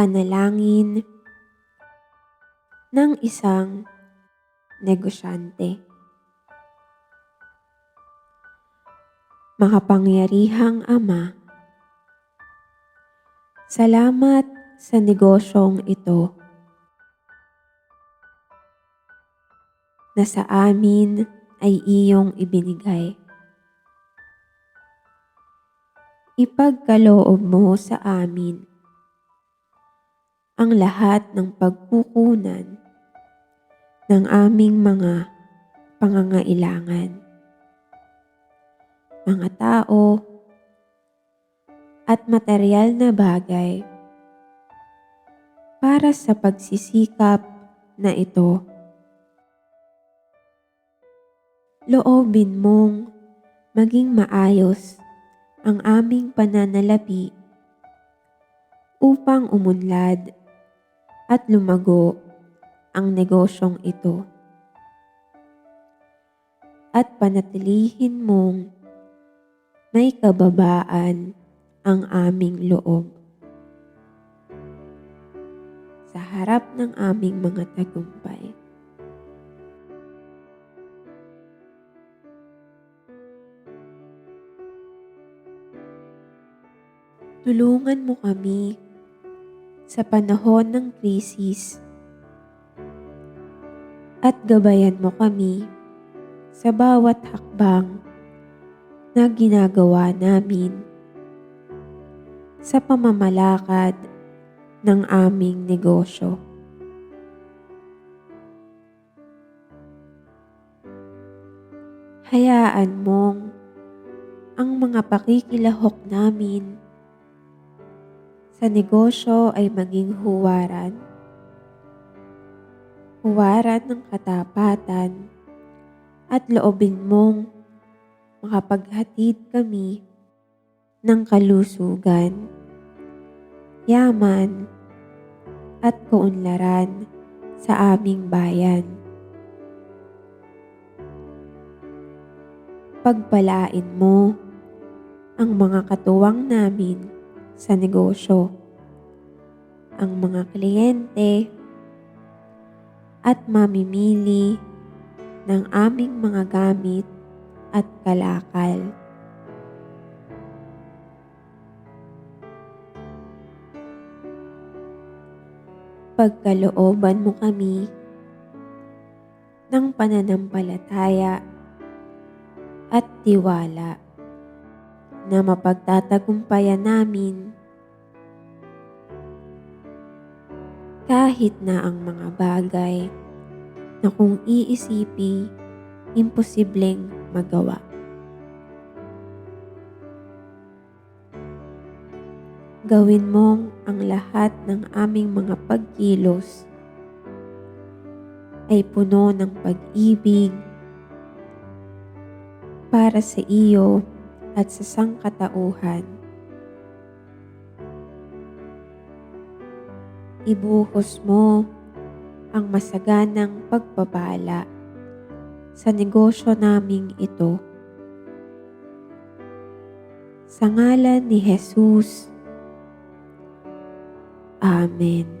Panalangin ng isang negosyante. Makapangyarihang Ama, salamat sa negosyong ito na sa amin ay iyong ibinigay. Ipagkaloob mo sa amin ang lahat ng pagkukunan ng aming mga pangangailangan. Mga tao at material na bagay para sa pagsisikap na ito. Loobin mong maging maayos ang aming pananalapi upang umunlad at lumago ang negosyong ito. At panatilihin mong may kababaan ang aming loob. Sa harap ng aming mga tagumpay. Tulungan mo kami sa panahon ng krisis at gabayan mo kami sa bawat hakbang na ginagawa namin sa pamamalakad ng aming negosyo. Hayaan mong ang mga pakikilahok namin sa negosyo ay maging huwaran. Huwaran ng katapatan at loobin mong makapaghatid kami ng kalusugan, yaman, at kaunlaran sa aming bayan. Pagpalain mo ang mga katuwang namin sa negosyo, ang mga kliyente, at mamimili ng aming mga gamit at kalakal. Pagkalooban mo kami ng pananampalataya at tiwala na mapagtatagumpayan namin kahit na ang mga bagay na kung iisipi, imposibleng magawa. Gawin mong ang lahat ng aming mga pagkilos ay puno ng pag-ibig para sa iyo at sa sangkatauhan. Ibuhos mo ang masaganang pagpapala sa negosyo naming ito. Sa ngalan ni Jesus. Amen.